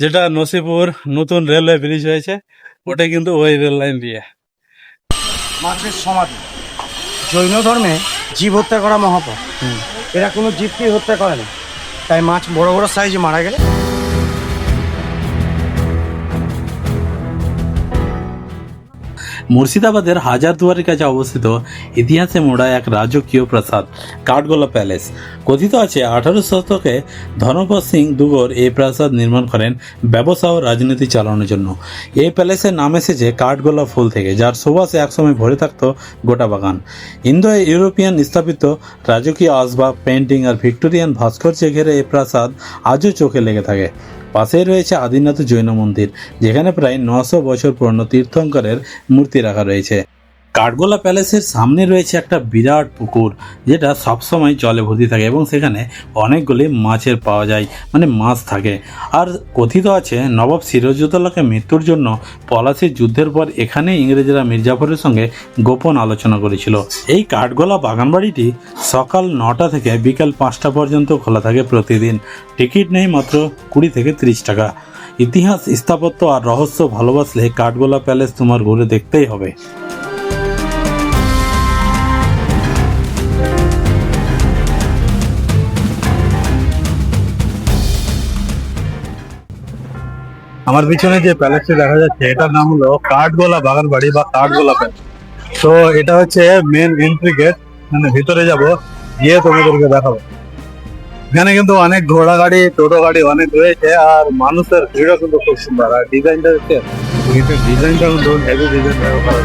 যেটা নসিপুর নতুন railway bridge হয়েছে ওটা কিন্তু ওই রেল লাইন দিয়ে। মাছের সমাধি। জৈন ধর্মে জীব হত্যা করা মহাপাপ এরা কোনো জীবকেই হত্যা করে না। তাই মাছ বড় বড় সাইজে মারা গেলে মুর্শিদাবাদের হাজারদুয়ারির কাছে অবস্থিত ইতিহাসে মোড়া এক রাজকীয় প্রাসাদ, কাঠগোলা প্যালেস। কথিত আছে, আঠারো শতকে ধনপত সিং দুগর এই প্রাসাদ নির্মাণ করেন ব্যবসা ও রাজনীতি চালানোর জন্য। এই প্যালেসের নাম এসেছে কাঠগোলা ফুল থেকে, যার সুবাসে একসময় ভরে থাকত গোটা বাগান। ইন্দো ইউরোপিয়ান স্থাপিত রাজকীয় আসবাব পেন্টিং আর ভিক্টোরিয়ান ভাস্কর্যে ঘেরে এই প্রাসাদ আজও চোখে লেগে থাকে। পাশেই রয়েছে আদিনাথ জৈন মন্দির যেখানে প্রায় নশো বছর পুরনো তীর্থঙ্করের মূর্তি রাখা রয়েছে। কাঠগোলা প্যালেসের সামনে রয়েছে একটা বিরাট পুকুর, যেটা সবসময় জলে ভর্তি থাকে এবং সেখানে অনেকগুলি মাছের পাওয়া যায় মানে মাছ থাকে। আর কথিত আছে, নবাব সিরাজউদ্দৌলাকে মৃত্যুর জন্য পলাশির যুদ্ধের পর এখানে ইংরেজরা মির্জাফরের সঙ্গে গোপন আলোচনা করেছিল। এই কাঠগোলা বাগানবাড়িটি সকাল নটা থেকে বিকাল পাঁচটা পর্যন্ত খোলা থাকে প্রতিদিন। টিকিট নেই মাত্র কুড়ি থেকে ত্রিশ টাকা। ইতিহাস, স্থাপত্য আর রহস্য ভালোবাসলে কাঠগোলা প্যালেস তোমার ঘুরে দেখতেই হবে। আমার পিছনে যে প্যালেসটি দেখা যাচ্ছে, এটার নাম হলো কাঠগোলা বাগান বাড়ি বা কাঠগোলা প্যালেস তো এটা হচ্ছে মেন এন্ট্রি গেট মানে ভিতরে যাব, গিয়ে তোমাদেরকে দেখাবো। এখানে কিন্তু অনেক ঘোড়া গাড়ি, টোটো গাড়ি অনেক রয়েছে, আর মানুষের ভিড়ও কিন্তু খুব সুন্দর। আর ডিজাইনটা হচ্ছে ডিজাইনটা কিন্তু হেভি ডিজাইন করা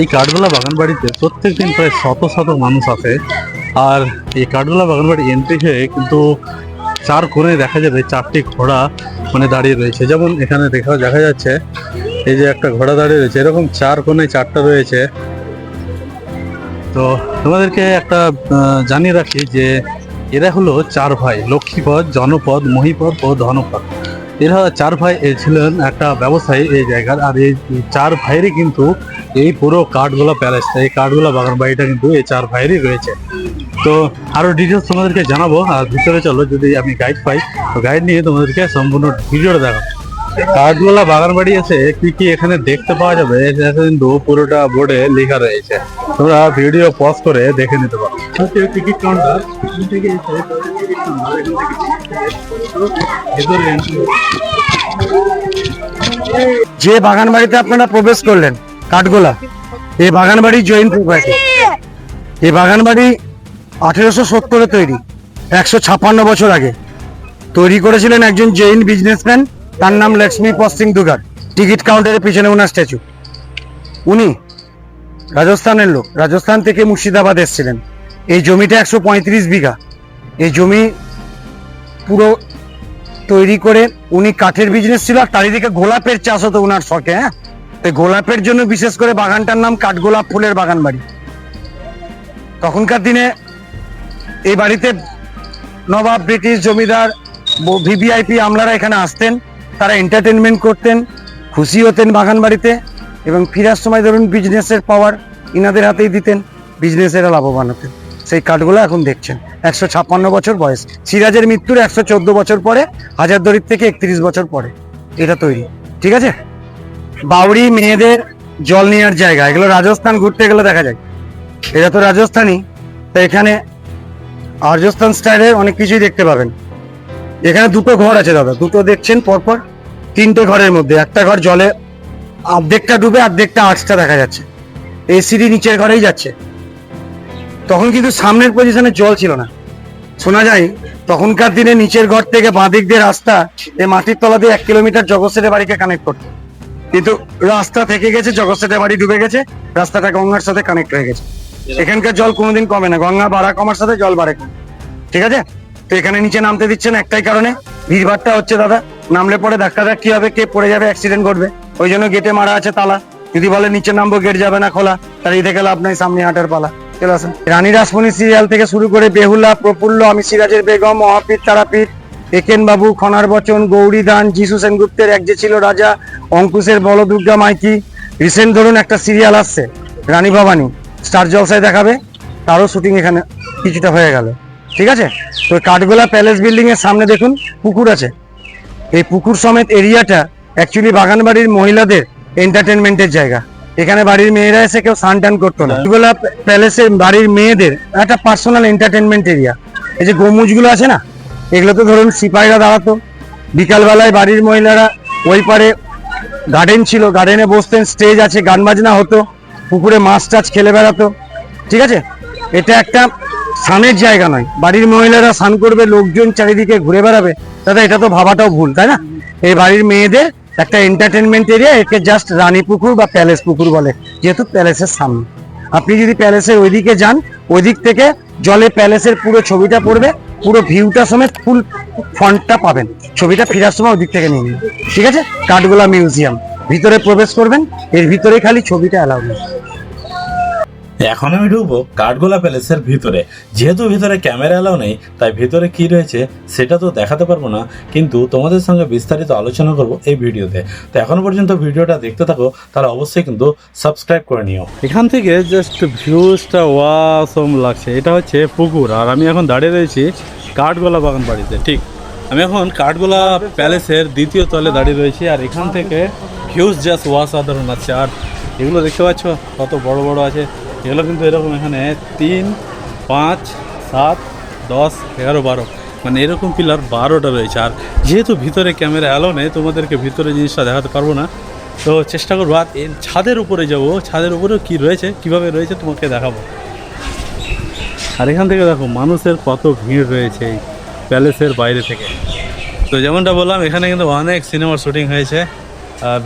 এই কাঠগোলা বাগান বাড়িতে প্রত্যেক দিন প্রায় শত শত মানুষ আসে। আর এই কাঠগোলা বাগান বাড়ি এন্ট্রি হয়ে কিন্তু চার কোণে দেখা যাবে চারটি ঘোড়া মানে দাঁড়িয়ে রয়েছে। যেমন এখানে দেখা দেখা যাচ্ছে এই যে একটা ঘোড়া দাঁড়িয়ে রয়েছে এরকম চার কোণে চারটা রয়েছে। তো তোমাদেরকে একটা জানিয়ে রাখি যে এরা হলো চার ভাই লক্ষ্মীপদ জনপদ মহিপদ ও ধনপদ। এরা চার ভাই ছিলেন একটা ব্যবসায়ী এই জায়গার, আর এই চার ভাইয়েরই কিন্তু এই পুরো কাঠগোলা প্যালেস এই কাঠগোলা বাগান বাড়িটা কিন্তু এই চার ভাইয়েরই রয়েছে। তো আরও ডিটেলস তোমাদেরকে জানাব, আর ভিতরে চলো যদি আমি গাইড পাই, তো গাইড নিয়ে তোমাদেরকে সম্পূর্ণ ভিডিওটা দেখাবো। কাঠগোলা বাগান বাড়ি আছে কি কি এখানে দেখতে পাওয়া যাবে? কিন্তু পুরোটা বোর্ডে লেখা রয়েছে। তোমরা ভিডিও পজ করে দেখে নিতে পারো। টিকিট কাউন্টার entry যে বাগান বাড়িতে আপনারা প্রবেশ করলেন কাঠগোলা এই বাগান বাড়ি জৈন প্রপার্টি এই বাগান বাড়ি আঠেরোশো সত্তরে তৈরি একশো ছাপ্পান্ন বছর আগে। তৈরি করেছিলেন একজন জৈন বিজনেসম্যান তার নাম লক্ষ্মী পশ্চিম দুগার। টিকিট কাউন্টারের পিছনে ওনার স্ট্যাচু। উনি রাজস্থানের লোক। রাজস্থান থেকে মুর্শিদাবাদ এসেছিলেন। এই জমিটা একশো পঁয়ত্রিশ বিঘা। এই জমি পুরো তৈরি করে উনি কাঠের বিজনেস ছিল আর চারিদিকে গোলাপের চাষ হতো ওনার শখে হ্যাঁ? তো গোলাপের জন্য বিশেষ করে বাগানটার নাম কাঠগোলাপ ফুলের বাগান বাড়ি। তখনকার দিনে এই বাড়িতে নবাব, ব্রিটিশ জমিদার ভিভিআইপি আমলারা এখানে আসতেন। তারা এন্টারটেনমেন্ট করতেন, খুশি হতেন বাগান বাড়িতে এবং ফিরার সময় ধরুন বিজনেসের পাওয়ার ইনাদের হাতেই দিতেন বিজনেসেরা লাভবান হতেন। সেই কাঠগুলো এখন দেখছেন, একশো ছাপ্পান্ন বছর বয়স। সিরাজের মৃত্যুর একশো চোদ্দ বছর পরে হাজারদুয়ারির থেকে একত্রিশ বছর পরে এটা তৈরি, ঠিক আছে? বাউরি মেয়েদের জল নেওয়ার জায়গা, এগুলো রাজস্থান ঘুরতে গেলে দেখা যায়। এটা তো রাজস্থানই তো এখানে রাজস্থান স্টাইলের অনেক কিছুই দেখতে পাবেন। এখানে দুটো ঘর আছে দাদা, দুটো দেখছেন পরপর, তিনটে ঘরের মধ্যে, একটা ঘর জলে অর্ধেকটা ডুবে, অর্ধেকটা আঁচটা দেখা যাচ্ছে। এই সিঁড়ি নিচের ঘরেই যাচ্ছে। তখন কিন্তু সামনের পজিশনে জল ছিল না। শোনা যায়, তখনকার দিনে নিচের ঘর থেকে বাঁদিক দিয়ে রাস্তা, এই মাটির তলা দিয়ে এক কিলোমিটার জগৎসেটের বাড়িকে কানেক্ট করতো। কিন্তু রাস্তা থেকে গেছে জগৎসেটের বাড়ি ডুবে গেছে, রাস্তাটা গঙ্গার সাথে কানেক্ট হয়ে গেছে। এখানকার জল কোনোদিন কমে না, গঙ্গা বাড়া কমার সাথে জল বাড়ে। ঠিক আছে? তো এখানে নিচে নামতে দিচ্ছেন একটাই কারণে। ভিড়ভাড়টা হচ্ছে দাদা, নামলে পরে ধাক্কা ধাক্কি হবে, কে পড়ে যাবে অ্যাক্সিডেন্ট করবে ওই জন্য গেটে মারা আছে তালা। যদি বলে নিচে নামবো গেট যাবে না খোলা, তাহলে এই লাভ নাই, সামনে হাটের পালা। চলে আসেন রানী রাসমণি সিরিয়াল থেকে শুরু করে বেহুলা, প্রফুল্ল, আমি সিরাজের বেগম, মহাপীর তারাপীঠ একেন বাবু খনার বচন, গৌরী দান, যিশু সেনগুপ্তের এক যে ছিল রাজা, অঙ্কুশের বলদুর্গা মাইকি। রিসেন্ট ধরুন একটা সিরিয়াল আসছে, রানী ভবানী। স্টার জলসায় দেখাবে, তারও শুটিং এখানে কিছুটা হয়ে গেল। ঠিক আছে? তো কাঠগোলা প্যালেস বিল্ডিং এর সামনে দেখুন, পুকুর আছে। এই পুকুর সমেত এরিয়াটা অ্যাকচুয়ালি বাগানবাড়ির মহিলাদের এন্টারটেনমেন্টের জায়গা। এখানে বাড়ির মেয়েরা এসে কেউ স্নান টান করতো না। কাঠগোলা প্যালেসের বাড়ির মেয়েদের একটা পার্সোনাল এন্টারটেনমেন্ট এরিয়া এই যে গম্বুজগুলো আছে না, এগুলো তো ধরুন সিপাহীরা দাঁড়াতো। বিকালবেলায় বাড়ির মহিলারা ওই পারে গার্ডেন ছিল গার্ডেনে বসতেন স্টেজ আছে গান বাজনা হতো, পুকুরে মাছ টাছ খেলে বেড়াতো। ঠিক আছে? এটা একটা স্নানের জায়গা নয়। বাড়ির মহিলারা স্নান করবে, লোকজন চারিদিকে ঘুরে বেড়াবে। দাদা, এটা তো ভাবাটাও ভুল, তাই না? এই বাড়ির মেয়েদের একটা এন্টারটেনমেন্ট এরিয়া একে জাস্ট রানী পুকুর বা প্যালেস পুকুর বলে, যেহেতু প্যালেসের সামনে। আপনি যদি প্যালেসের ওইদিকে যান ওই দিক থেকে জলে প্যালেসের পুরো ছবিটা পড়বে, পুরো ভিউটা সমেত ফুল ফন্টটা পাবেন। ছবিটা ফেরার সময় ওদিক থেকে নিয়ে নিন। ঠিক আছে? কাঠগোলা মিউজিয়াম ভিতরে প্রবেশ করবেন, এর ভিতরে খালি ছবিটা অ্যালাউ নেই এখন আমি ঢুকবো কাঠগোলা প্যালেসের ভিতরে। যেহেতু ভিতরে ক্যামেরা এলাও নেই, তাই ভিতরে কি রয়েছে সেটা তো দেখাতে পারব না, কিন্তু তোমাদের সঙ্গে বিস্তারিত আলোচনা করব এই ভিডিওতে। তো এখনও পর্যন্ত ভিডিওটা দেখতে থাকো, তাহলে অবশ্যই কিন্তু সাবস্ক্রাইব করে নিও। এখান থেকে জাস্ট ভিউজটা ওয়াসম লাগছে। এটা হচ্ছে পুকুর, আর আমি এখন দাঁড়িয়ে রয়েছি কাঠগোলা বাগান বাড়িতে, ঠিক। আমি এখন কাঠগোলা প্যালেসের দ্বিতীয় তলে দাঁড়িয়ে রয়েছি, আর এখান থেকে ভিউজ জাস্ট অসাধারণ আছে আর এগুলো দেখতে পাচ্ছ, কত বড় বড় আছে। এগুলো কিন্তু এরকম এখানে তিন, পাঁচ, সাত, দশ, এগারো, বারো। মানে এরকম পিলার বারোটা রয়েছে। আর যেহেতু ভিতরে ক্যামেরা অ্যালো নেই, তোমাদেরকে ভিতরে জিনিসটা দেখাতে পারব না। তো চেষ্টা করব, আর এর ছাদের উপরে যাব। ছাদের উপরেও কি রয়েছে, কীভাবে রয়েছে তোমাকে দেখাবো। আর এখান থেকে দেখো, মানুষের কত ভিড় রয়েছে এই প্যালেসের বাইরে থেকে। তো যেমনটা বললাম, এখানে কিন্তু অনেক সিনেমার শুটিং হয়েছে।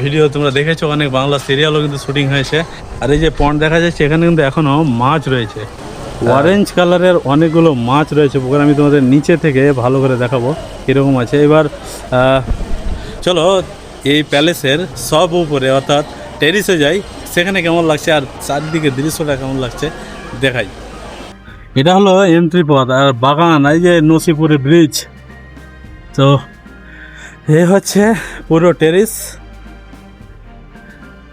ভিডিও তোমরা দেখেছ অনেক বাংলা সিরিয়ালও কিন্তু শুটিং হয়েছে। আর এই যে পন্ড দেখা যাচ্ছে এখানে কিন্তু এখনও মাছ রয়েছে। অরেঞ্জ কালারের অনেকগুলো মাছ রয়েছে পুকুরে আমি তোমাদের নিচে থেকে ভালো করে দেখাবো কীরকম আছে। এবার চলো এই প্যালেসের সব উপরে অর্থাৎ টেরিসে যাই সেখানে কেমন লাগছে আর চারদিকে দৃশ্যটা কেমন লাগছে দেখাই। এটা হলো এন্ট্রি পথ আর বাগান এই যে নসিপুরের ব্রিজ তো এ হচ্ছে পুরো টেরিস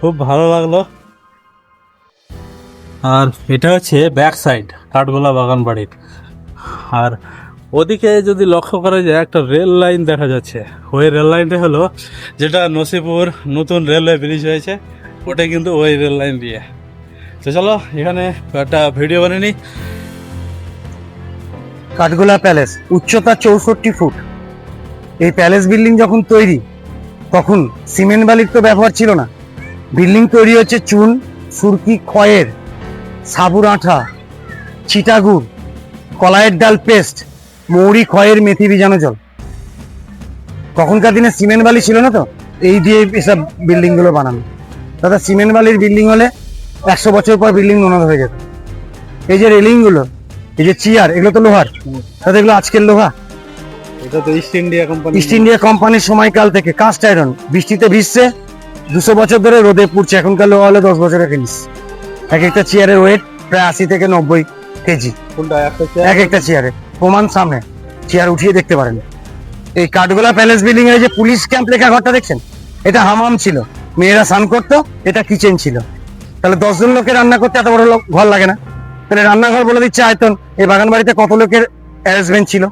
খুব ভালো লাগল। আর এটা হচ্ছে ব্যাক সাইড কাঠগোলা বাগান বাড়ির। আর ওদিকে যদি লক্ষ্য করা যায়, একটা রেল লাইন দেখা যাচ্ছে। ওই রেল লাইনটা হলো যেটা নসিপুর নতুন রেলওয়ে ব্রিজ হয়েছে। ওটা কিন্তু ওই রেল লাইন দিয়ে। তো চলো, এখানে একটা ভিডিও বানিয়ে নিই। কাঠগোলা প্যালেস উচ্চতা চৌষট্টি ফুট। এই প্যালেস বিল্ডিং যখন তৈরি, তখন সিমেন্ট বালির তো ব্যবহার ছিল না। বিল্ডিং তৈরি হচ্ছে চুন সুরকি খয়ের সাবুর আঠা চিটাগুড় কলাইয়ের ডাল পেস্ট মৌরি খয়ের মেথি ভিজানো জল। তখনকার দিনে সিমেন্ট বালি ছিল না তো? এই দিয়ে এসব বিল্ডিংগুলো বানানো। দাদা সিমেন্ট বালির বিল্ডিং হলে একশো বছর পর বিল্ডিং নোনদ হয়ে যেত। এই যে রেলিংগুলো এই যে চেয়ার এগুলো তো লোহার। দাদা এগুলো আজকের লোহা। এটা তো East India company East India কোম্পানির সময়কাল থেকে কাস্ট আয়রন বৃষ্টিতে ভিজছে দুশো বছর ধরে রোদে পুড়ছে এখনকার লোহা হলে দশ বছরের জিনিস। এক একটা চেয়ারের ওয়েট প্রায় আশি থেকে নব্বই কেজি। এক একটা চেয়ারে প্রমাণ সামনে। চেয়ার উঠিয়ে দেখতে পারেন। এই কাঠগোলা প্যালেস বিল্ডিং এর যে পুলিশ ক্যাম্প লেখা ঘরটা দেখছেন? এটা হামাম ছিল। মেয়েরা স্নান করতো এটা কিচেন ছিল। তাহলে দশজন লোকের রান্না করতে এত বড় ঘর লাগে না। তাহলে রান্নাঘর বলে দিচ্ছে আয়তন। এই বাগান বাড়িতে কত লোকের অ্যারেঞ্জমেন্ট ছিল?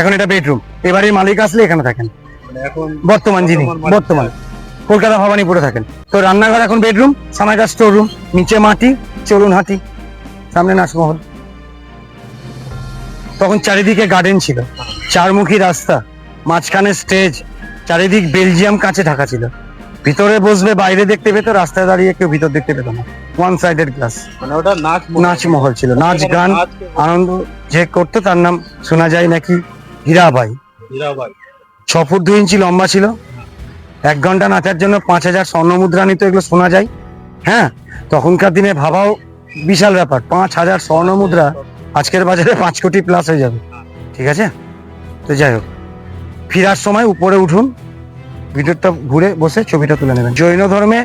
এখন এটা বেডরুম এবারের মালিক আসলে এখানে থাকেন। বর্তমান যিনি বর্তমান। কলকাতা ভবানীপুরে থাকেন। তো রান্নাঘর এখন বেডরুম সামনেটা স্টোর রুম নিচে মাটি চলুন হাতি সামনে নাচমহল তখন চারিদিকে গার্ডেন ছিল চারমুখী রাস্তা মাঝখানে স্টেজ চারিদিক বেলজিয়াম কাঁচে ঢাকা ছিল। ভিতরে বসবে বাইরে দেখতে পেতো রাস্তায় দাঁড়িয়ে কেউ ভিতর দেখতে পেতো না। ওয়ান সাইডেড গ্লাস মানে ওটা নাচ নাচমহল ছিল নাচ গান আনন্দ যে করতো তার নাম শোনা যায় নাকি হীরাবাই। হীরাবাই। ছ ফুট দুই ইঞ্চি লম্বা ছিল এক ঘণ্টা নাচার জন্য পাঁচ হাজার স্বর্ণ মুদ্রা নিত, এগুলো শোনা যায়। হ্যাঁ তখনকার দিনে ভাবাও বিশাল ব্যাপার। পাঁচ হাজার স্বর্ণ মুদ্রা আজকের বাজারে পাঁচ কোটি প্লাস হয়ে যাবে। ঠিক আছে? তো যাই হোক, ফেরার সময় উপরে উঠুন, ভিতরটা ঘুরে বসে ছবিটা তুলে নেবেন। জৈন ধর্মে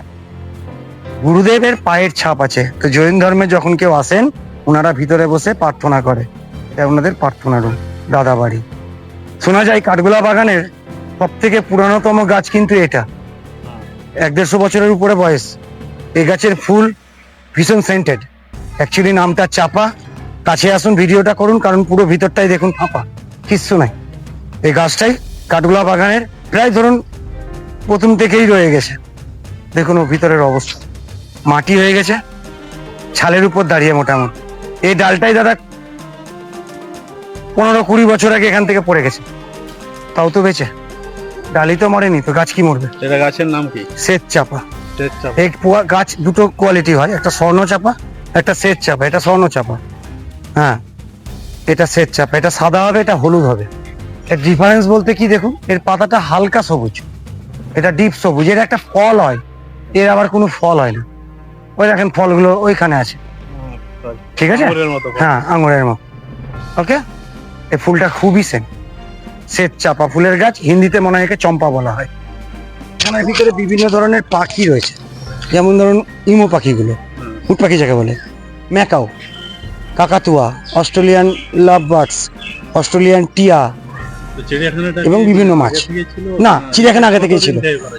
গুরুদেবের পায়ের ছাপ আছে। তো জৈন ধর্মে যখন কেউ আসেন, ওনারা ভিতরে বসে প্রার্থনা করে। এটা ওনাদের প্রার্থনা রুম দাদা বাড়ি শোনা যায় কাঠগোলা বাগানের সব থেকে পুরানোতম গাছ কিন্তু এটা। এক দেড়শো বছরের উপরে বয়স। এই গাছের ফুল ভীষণ সেন্টেড অ্যাকচুয়ালি নামটা চাপা। কাছে আসুন, ভিডিওটা করুন, কারণ পুরো ভিতরটাই দেখুন ফাঁপা। কিচ্ছু নাই। এই গাছটাই কাঠগোলা বাগানের প্রায় ধরুন প্রথম থেকেই রয়ে গেছে। দেখুন ও ভিতরের অবস্থা। মাটি হয়ে গেছে। ছালের উপর দাঁড়িয়ে মোটামুটি। এই ডালটাই দাদা পনেরো কুড়ি বছর আগে এখান থেকে পড়ে গেছে। তাও তো বেঁচে। ডালি তো মরেনি তো গাছ কি মরবে? এটা গাছের নাম কি? শ্বেত চাপা। এই পোয়া গাছ দুটো কোয়ালিটি হয় একটা স্বর্ণ চাপা একটা শ্বেত চাপা এটা স্বর্ণ চাপা। হ্যাঁ এটা শ্বেত চাপা এটা সাদা হবে এটা হলুদ হবে। এর ডিফারেন্স বলতে কি দেখুন এর পাতাটা হালকা সবুজ এটা ডিপ সবুজ এর একটা ফল হয় এর আবার কোনো ফল হয় না। ওই দেখেন ফলগুলো ওইখানে আছে। ঠিক আছে? হ্যাঁ আঙুরের মতো। ওকে এই ফুলটা খুবই সেন শ্বেত চাপা ফুলের গাছ, হিন্দিতে মনে হয় একে চম্পা বলা হয়। এখানের ভিতরে বিভিন্ন ধরনের পাখি রয়েছে। যেমন ধরুন ইমো পাখিগুলো, উট পাখি যাকে বলে, ম্যাকাও, কাকাতুয়া, অস্ট্রেলিয়ান লাভ বার্ডস অস্ট্রেলিয়ান টিয়া এবং বিভিন্ন মাছ। না চিড়িয়াখানা আগে থেকেই ছিল?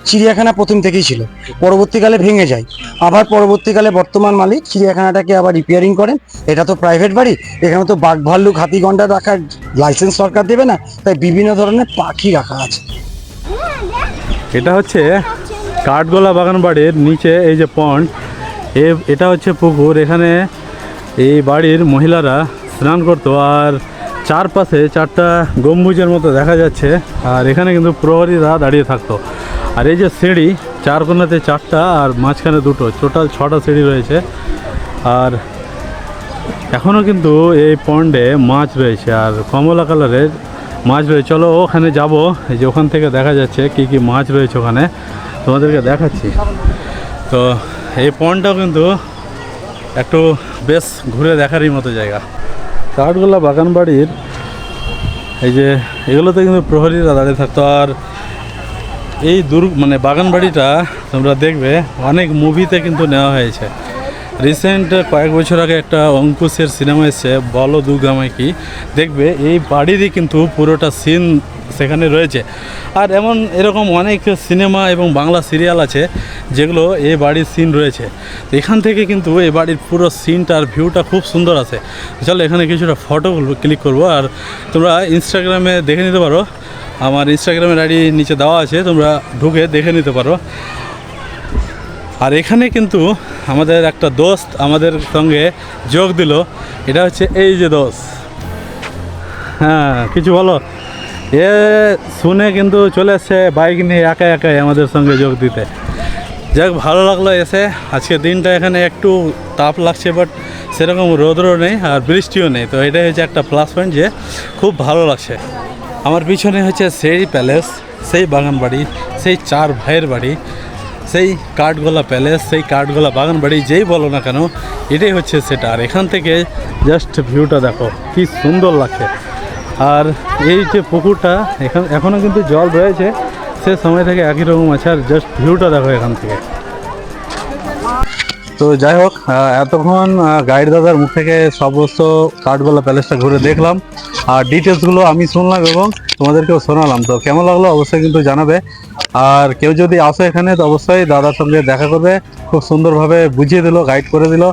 চিড়িয়াখানা প্রথম থেকেই ছিল। পরবর্তীকালে ভেঙে যায়। আবার পরবর্তীকালে বর্তমান মালিক চিড়িয়াখানাটাকে আবার রিপেয়ারিং করেন। এটা তো প্রাইভেট বাড়ি। এখানে তো বাঘ ভাল্লুক হাতি গন্ডা রাখার লাইসেন্স সরকার দেবে না। তাই বিভিন্ন ধরনের পাখি রাখা আছে। এটা হচ্ছে কাঠগোলা বাগান বাড়ির নিচে এই যে পন্ড এ এটা হচ্ছে পুকুর। এখানে এই বাড়ির মহিলারা স্নান করতো। আর চারপাশে চারটা গম্বুজের মতো দেখা যাচ্ছে, আর এখানে কিন্তু প্রহরীরা দাঁড়িয়ে থাকতো। আর এই যে সিঁড়ি, চার কোনাতে চারটা আর মাঝখানে দুটো, টোটাল ছটা সিঁড়ি রয়েছে। আর এখনও কিন্তু এই পন্ডে মাছ রয়েছে, আর কমলা কালারের মাছ রয়েছে। চলো ওখানে যাব, এই যে ওখান থেকে দেখা যাচ্ছে কি কি মাছ রয়েছে ওখানে। তোমাদেরকে দেখাচ্ছি। তো এই পন্ডটাও কিন্তু একটু বেশ ঘুরে দেখারই মতো জায়গা। কাঠগোলা বাগান বাড়ির এই যে, এগুলোতে কিন্তু প্রহরীরা দাঁড়িয়ে থাকতো। আর এই দুর্গ মানে বাগান বাড়িটা তোমরা দেখবে, অনেক মুভিতে কিন্তু নেওয়া হয়েছে। রিসেন্ট কয়েক বছর আগে একটা অঙ্কুশের সিনেমা এসছে, বলো দুর্গামাই কি? দেখবে এই বাড়িরই কিন্তু পুরোটা সিন সেখানে রয়েছে। আর এমন এরকম অনেক সিনেমা এবং বাংলা সিরিয়াল আছে, যেগুলো এই বাড়ির সিন রয়েছে। তো এখান থেকে কিন্তু এই বাড়ির পুরো সিনটা আর ভিউটা খুব সুন্দর আছে। চলো এখানে কিছুটা ফটো ক্লিক করব। আর তোমরা ইনস্টাগ্রামে দেখে নিতে পারো। আমার ইনস্টাগ্রামের আইডি নিচে দেওয়া আছে, তোমরা ঢুকে দেখে নিতে পারো। আর এখানে কিন্তু আমাদের একটা দোস্ত আমাদের সঙ্গে যোগ দিল। এটা হচ্ছে এই যে দোস্ত। হ্যাঁ কিছু বলো? এ শুনে কিন্তু চলে এসছে বাইক নিয়ে একা একাই আমাদের সঙ্গে যোগ দিতে। যাক, ভালো লাগল এসে। আজকে দিনটা এখানে একটু তাপ লাগছে বাট সেরকম রোদও নেই আর বৃষ্টিও নেই। তো এটাই হচ্ছে একটা প্লাস পয়েন্ট যে খুব ভালো লাগছে। আমার পিছনে হচ্ছে সেই প্যালেস সেই বাগান বাড়ি সেই চার ভাইয়ের বাড়ি। সেই কাঠগোলা প্যালেস সেই কাঠগোলা বাগান বাড়ি যেই বলো না কেন, এটাই হচ্ছে সেটা। আর এখান থেকে জাস্ট ভিউটা দেখো, কি সুন্দর লাগছে। আর এই যে পুকুরটা, এখান এখনও কিন্তু জল রয়েছে, সে সময় থেকে একই রকম আছে, আর জাস্ট ভিউটা দেখো এখান থেকে। তো যাই হোক এতক্ষণ গাইড দাদার মুখ থেকে সমস্ত কাঠগোলা প্যালেসটা ঘুরে দেখলাম। আর ডিটেলসগুলো আমি শুনলাম এবং তোমাদেরকেও শোনালাম। তো কেমন লাগল অবশ্যই কিন্তু জানাবে। আর কেউ যদি আসে এখানে, তো অবশ্যই দাদার সঙ্গে দেখা করবে। খুব সুন্দরভাবে বুঝিয়ে দিল গাইড করে দিল।